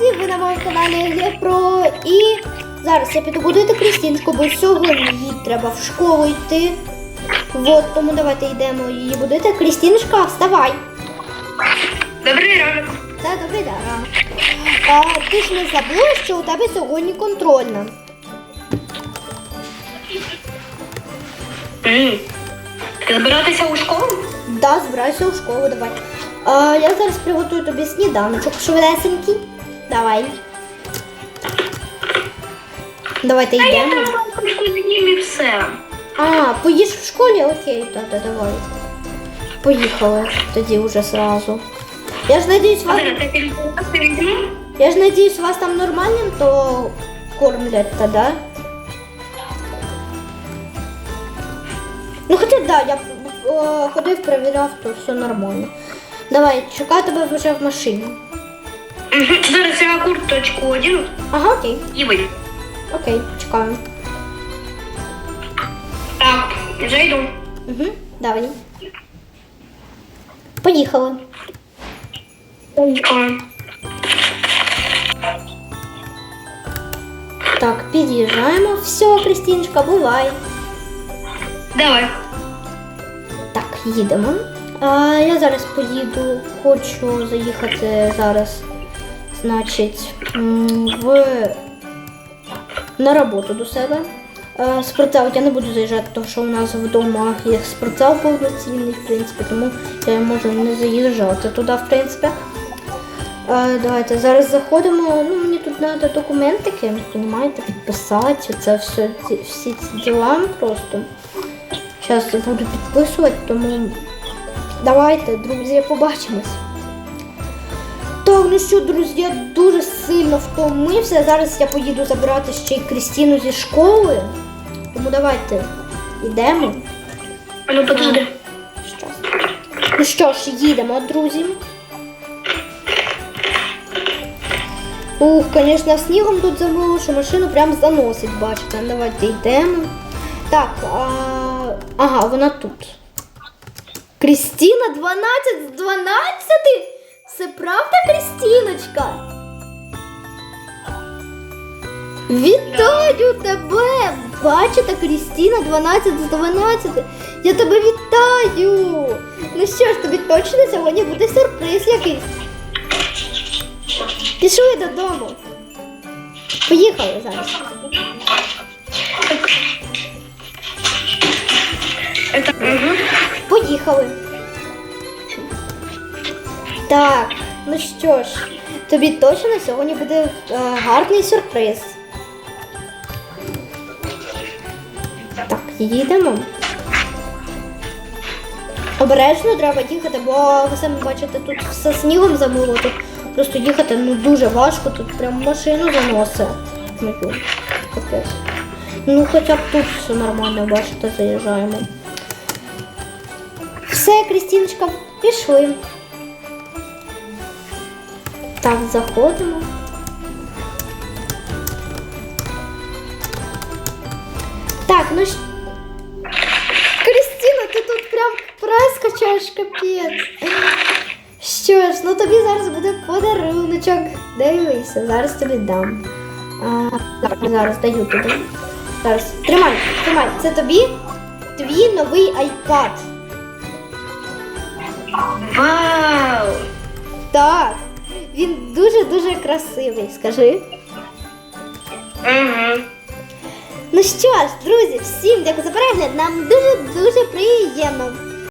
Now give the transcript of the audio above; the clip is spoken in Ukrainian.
друзі! Ви на моєму каналі Лєпро. І зараз я піду будити Крістіночку, бо сьогодні їй треба в школу йти. От, тому давайте йдемо її будити. Крістіночка, вставай! Добрий ранок. Це добрий ранок. А, ти ж не забула, що у тебе сьогодні контрольна. Ти збиратися у школу? Да, збирайся у школу, давай. А, я зараз приготую тобі сніданочок швидесенький. Давай. Давайте Та я йдемо. там лампочку з'їм і все. А, поїж в школі? Окей, тата, давай. Поїхали тоді вже зразу. Я ж надіюсь, вас, Один, ти ти візьму? я ж надіюсь, вас там нормальним то кормлять, та да? Ну хоча да, я о, ходив, перевіряв, то все нормально. Давай, чекаю тебе вже в машині. Зараз я курточку одіну Ага, окей, і вийду. окей, чекаю. Так, вже йду. Угу, давай. Поїхали. Чекаю. Так, під'їжджаємо. Все, Крістіночка, бувай. Давай. Так, їдемо. А, я зараз поїду, хочу заїхати зараз, значить, в... на роботу до себе. А, спортзал я не буду заїжджати, тому що у нас вдома є спортзал повноцінний, в принципі, тому я можу не заїжджати туди, в принципі. Давайте зараз заходимо. Ну, мені тут треба документики, розумієте, підписати. Це все, всі ці діла просто. Зараз буду підписувати, тому давайте, друзі, побачимось. Так, ну що, друзі, я дуже сильно втомився. Зараз я поїду забирати ще й Крістіну зі школи. Тому давайте йдемо. А ну подожди. Щас. Ну що ж, їдемо, друзі. Ух, звісно, снігом тут замило, що машину прям заносить, бачите. Давайте йдемо. Так, а... ага, вона тут. Крістіна 12 з 12? Це правда, Крістіночка? Вітаю тебе! Бачите, Крістіна 12 з 12. Я тебе вітаю! Ну що ж, тобі точно сьогодні буде сюрприз якийсь. Пішли додому. Поїхали зараз. Поїхали. Так, ну що ж, тобі точно сьогодні буде е, гарний сюрприз. Так, їдемо. Обережно треба їхати, бо ви самі бачите, тут все снігом замило, тут просто їхати ну, дуже важко, тут прям машину заносить. Ну хоча б тут все нормально, бачите, заїжджаємо. Все, Крістіночка, пішли. Так, заходимо. Так, ну ж. Крістіна, ти тут прям прескачаєш капець. Що ж, ну тобі зараз буде подаруночок. Дивися, зараз тобі дам. А, так, зараз даю тобі. Зараз. Тримай, тримай. Це тобі твій новий iPad. Вау! Так, він дуже-дуже красивий, скажи. Ага. Ну що ж, друзі, всім дякую за перегляд. Нам дуже-дуже приємно.